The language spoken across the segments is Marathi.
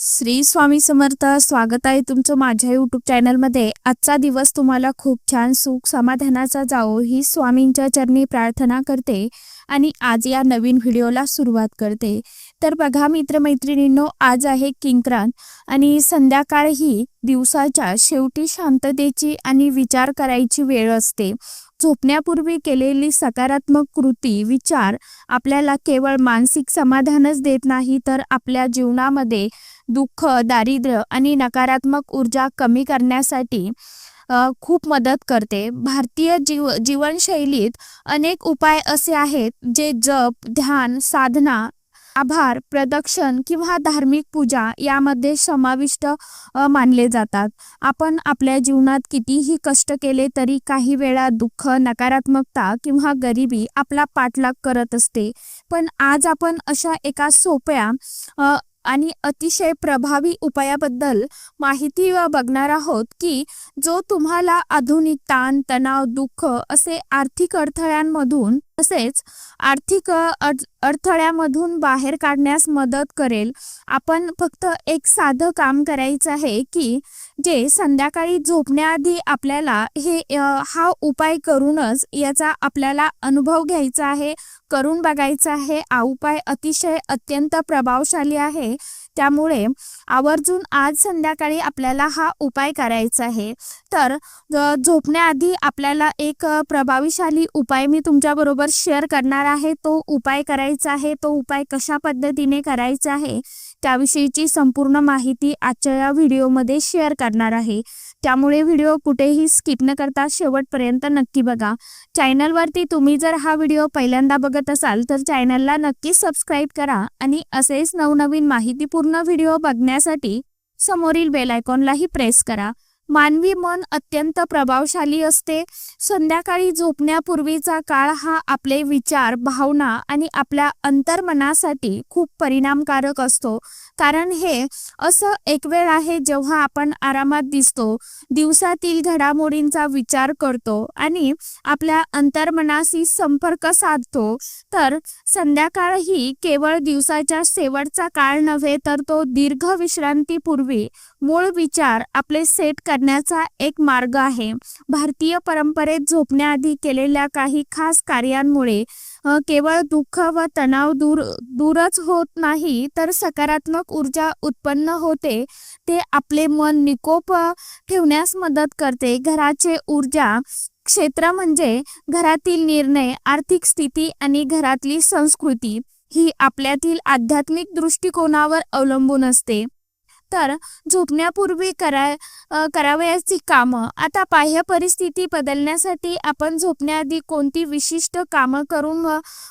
श्री स्वामी समर्थ स्वागत आहे तुमचं माझ्या यूट्यूब चॅनलमध्ये आजचा दिवस तुम्हाला खूप छान सुख समाधानाचा जावो ही स्वामींच्या चरणी प्रार्थना करते आणि आज या नवीन व्हिडिओला सुरुवात करते. तर बघा मित्रमैत्रिणींनो आज आहे किंक्रांत आणि संध्याकाळ ही दिवसाच्या शेवटी शांततेची आणि विचार करायची वेळ असते. झोपण्यापूर्वी केलेली सकारात्मक कृती विचार आपल्याला केवळ मानसिक समाधानच देत नाही तर आपल्या जीवनामध्ये दुःख दारिद्र्य आणि नकारात्मक ऊर्जा कमी करण्यासाठी खूप मदत करते. भारतीय जीव जीवनशैलीत अनेक उपाय असे आहेत जे जप ध्यान साधना आभार प्रदक्षिण किंवा धार्मिक पूजा यामध्ये समाविष्ट मानले जातात. आपण आपल्या जीवनात कितीही कष्ट केले तरी काही वेळा दुःख नकारात्मकता किंवा गरिबी आपला पाठलाग करत असते. पण आज आपण अशा एका सोप्या आणि अतिशय प्रभावी उपायाबद्दल माहिती बघणार आहोत की जो तुम्हाला आधुनिक ताण तणाव दुःख असे आर्थिक अडथळ्यांमधून तसेच आर्थिक अड अडथळ्यामधून बाहेर काढण्यास मदत करेल. आपण फक्त एक साधं काम करायचं आहे की जे संध्याकाळी झोपण्याआधी आपल्याला हे हा उपाय करूनच याचा आपल्याला अनुभव घ्यायचा आहे करून बघायचा आहे. हा उपाय अतिशय अत्यंत प्रभावशाली आहे. त्यामुळे आवर्जून आज संध्याकाळी आपल्याला हा उपाय करायचा आहे. तर झोपण्याआधी आपल्याला एक प्रभावीशाली उपाय मी तुमच्याबरोबर शेअर करणार आहे. तो उपाय करायचा आहे. तो उपाय कशा पद्धतीने करायचा आहे त्याविषयीची संपूर्ण माहिती आजच्या या व्हिडिओमध्ये शेअर करणार आहे. त्यामुळे व्हिडिओ कुठेही स्किप न करता शेवटपर्यंत नक्की बघा. चॅनलवरती तुम्ही जर हा व्हिडिओ पहिल्यांदा बघत असाल तर चॅनलला नक्की सबस्क्राईब करा आणि असेच नवनवीन माहितीपूर्ण व्हिडिओ बघण्यासाठी समोरील बेल आयकॉनलाही प्रेस करा. मानवी मन अत्यंत प्रभावशाली असते. संध्याकाळी झोपण्यापूर्वीचा काळ हा आपले विचार भावना आणि आपल्या अंतर्मनासाठी खूप परिणामकारक असतो. कारण हे असं एक वेळ आहे जेव्हा आपण आरामात दिसतो दिवसातील घडामोडींचा विचार करतो आणि आपल्या अंतर्मनाशी संपर्क साधतो. तर संध्याकाळ ही केवळ दिवसाच्या शेवटचा काळ नव्हे तर तो दीर्घ विश्रांतीपूर्वी मूळ विचार आपले सेट करण्याचा एक मार्ग आहे. भारतीय परंपरेत झोपण्याआधी केलेल्या काही खास कार्यांमुळे केवळ दुःख व तणाव दूर दूरच होत नाही तर सकारात्मक ऊर्जा उत्पन्न होते. ते आपले मन निकोप ठेवण्यास मदत करते. घराचे ऊर्जा क्षेत्र म्हणजे घरातील निर्णय आर्थिक स्थिती आणि घरातली संस्कृती ही आपल्यातील आध्यात्मिक दृष्टिकोनावर अवलंबून असते. तर झोपण्यापूर्वी करा करावयाची कामं. आता बाह्य परिस्थिती बदलण्यासाठी आपण झोपण्याआधी कोणती विशिष्ट कामं करून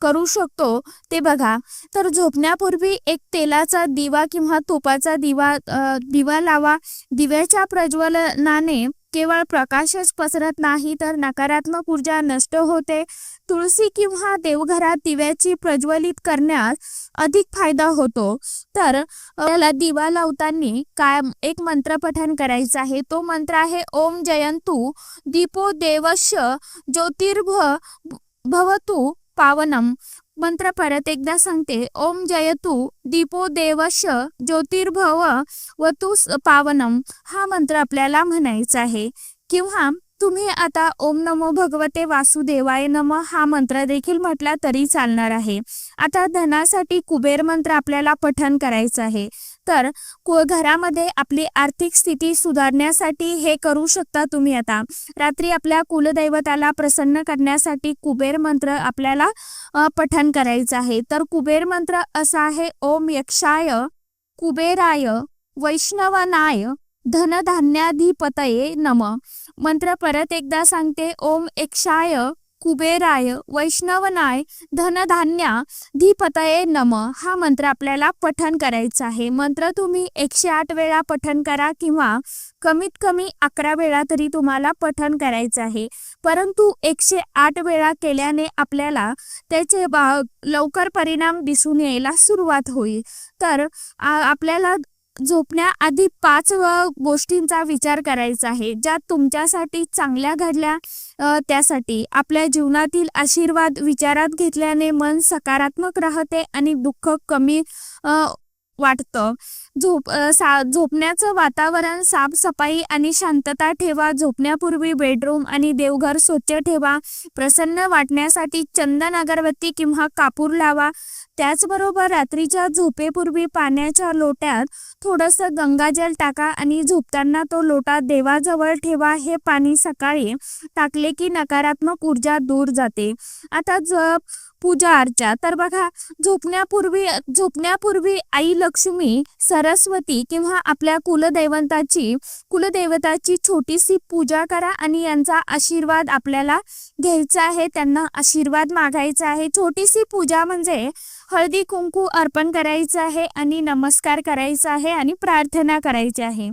करू शकतो ते बघा. तर झोपण्यापूर्वी एक तेलाचा दिवा किंवा तुपाचा दिवा दिवा लावा. दिव्याच्या प्रज्वलनाने केवळ प्रकाशच पसरत नाही तर नकारात्मक ऊर्जा नष्ट होते. तुळशी किंवा देवघरात दिव्याची प्रज्वलित करण्यास अधिक फायदा होतो. तर आपल्याला दिवा लावताना काय एक मंत्र पठण करायचा आहे. तो मंत्र आहे ओम जयंतू दीपो देवश ज्योतिर्भ भवतु पावनम. मंत्र परत एकदा सांगते. ओम जयतु दीपो देवश ज्योतिर्भव व तू पावनम. हा मंत्र आपल्याला म्हणायचा आहे. किंवा तुम्ही आता ओम नमो भगवते वासुदेवाय नम हा मंत्र देखील म्हटला तरी चालणार आहे. आता धनासाठी कुबेर मंत्र आपल्याला पठण करायचं आहे. तर कु- घरामध्ये आपली आर्थिक स्थिती सुधारण्यासाठी हे करू शकता तुम्ही आता. रात्री आपल्या कुलदैवताला प्रसन्न करण्यासाठी कुबेर मंत्र आपल्याला पठन पठण करायचं आहे. तर कुबेर मंत्र असा आहे ओम यक्षाय कुबेराय वैष्णवनाय धनधान्याधिपतये नम. मंत्र परत एकदा सांगते ओम यक्षाय कुबेराय वैष्णवनाय धनधान्याधिपतये नम हा मंत्र आपल्याला पठन करायचा आहे. मंत्र तुम्ही एकशे आठ वेळा पठन करा किंवा कमीत कमी अकरा वेळा तरी तुम्हाला पठन करायचं आहे. परंतु एकशे आठ वेळा केल्याने आपल्याला त्याचे बा- लवकर परिणाम दिसून यायला सुरुवात होईल. तर आपल्याला झोपण्याआधी पाच गोष्टींचा विचार करायचा आहे ज्या तुमच्यासाठी चांगल्या घडल्या त्यासाठी. आपल्या जीवनातील आशीर्वाद विचारात घेतल्याने मन सकारात्मक राहते आणि दुःख कमी वाटतं. झोप सा झोपण्याचं वातावरण साफसफाई आणि शांतता ठेवा. झोपण्यापूर्वी बेडरूम आणि देवघर स्वच्छ ठेवा. प्रसन्न वाटण्यासाठी चंदन अगरबत्ती किंवा कापूर लावा. त्याचबरोबर रात्रीच्या झोपेपूर्वी पाण्याच्या लोट्यात थोडंसं गंगाजल टाका आणि झोपताना तो लोटा देवाजवळ ठेवा. हे पाणी सकाळी टाकले की नकारात्मक ऊर्जा दूर जाते. आता जप पूजा अर्चा. तर बघा झोपण्यापूर्वी झोपण्यापूर्वी आई लक्ष्मी सरस्वती किंवा आपल्या कुलदैवताची कुलदैवताची छोटीशी पूजा करा आणि यांचा आशीर्वाद आपल्याला घ्यायचा आहे त्यांना आशीर्वाद मागायचा आहे. छोटीशी पूजा म्हणजे हळदी कुंकू अर्पण करायचं आहे आणि नमस्कार करायचा आहे आणि प्रार्थना करायची आहे.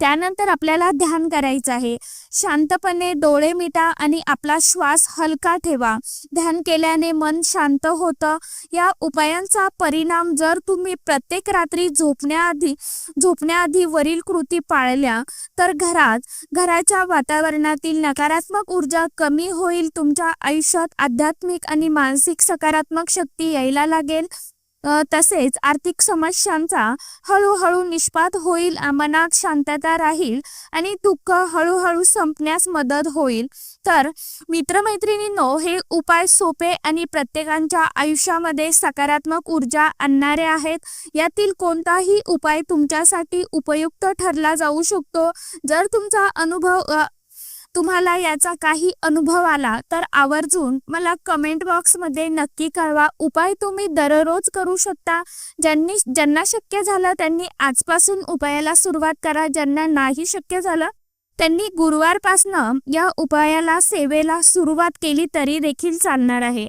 त्यानंतर आपल्याला ध्यान करायचं आहे. शांतपणे डोळे मिटा आणि आपला श्वास हलका ठेवा. ध्यान केल्याने मन शांत होतं. या उपायांचा परिणाम जर तुम्ही प्रत्येक रात्री झोपण्याआधी झोपण्याआधी वरील कृती पाळल्या तर घरात घराच्या वातावरणातील नकारात्मक ऊर्जा कमी होईल तुमच्या आयुष्यात आध्यात्मिक आणि मानसिक सकारात्मक शक्ती यायला लागेल. तसेच आर्थिक समस्यांचा हळूहळू निष्पात होईल मनात शांतता राहील आणि दुःख हळूहळू संपण्यास मदत होईल. तर मित्रमैत्रिणींनो हे उपाय सोपे आणि प्रत्येकांच्या आयुष्यामध्ये सकारात्मक ऊर्जा आणणारे आहेत. यातील कोणताही उपाय तुमच्यासाठी उपयुक्त ठरला जाऊ शकतो. जर तुमचा अनुभव तुम्हाला याचा काही अनुभव आला तर आवर्जून मला कमेंट बॉक्समध्ये नक्की कळवा. उपाय तुम्ही दररोज करू शकता. ज्यांनी ज्यांना शक्य झालं त्यांनी आजपासून उपायाला सुरुवात करा. ज्यांना नाही शक्य झालं त्यांनी गुरुवारपासनं या उपायाला सेवेला सुरुवात केली तरी देखील चालणार आहे.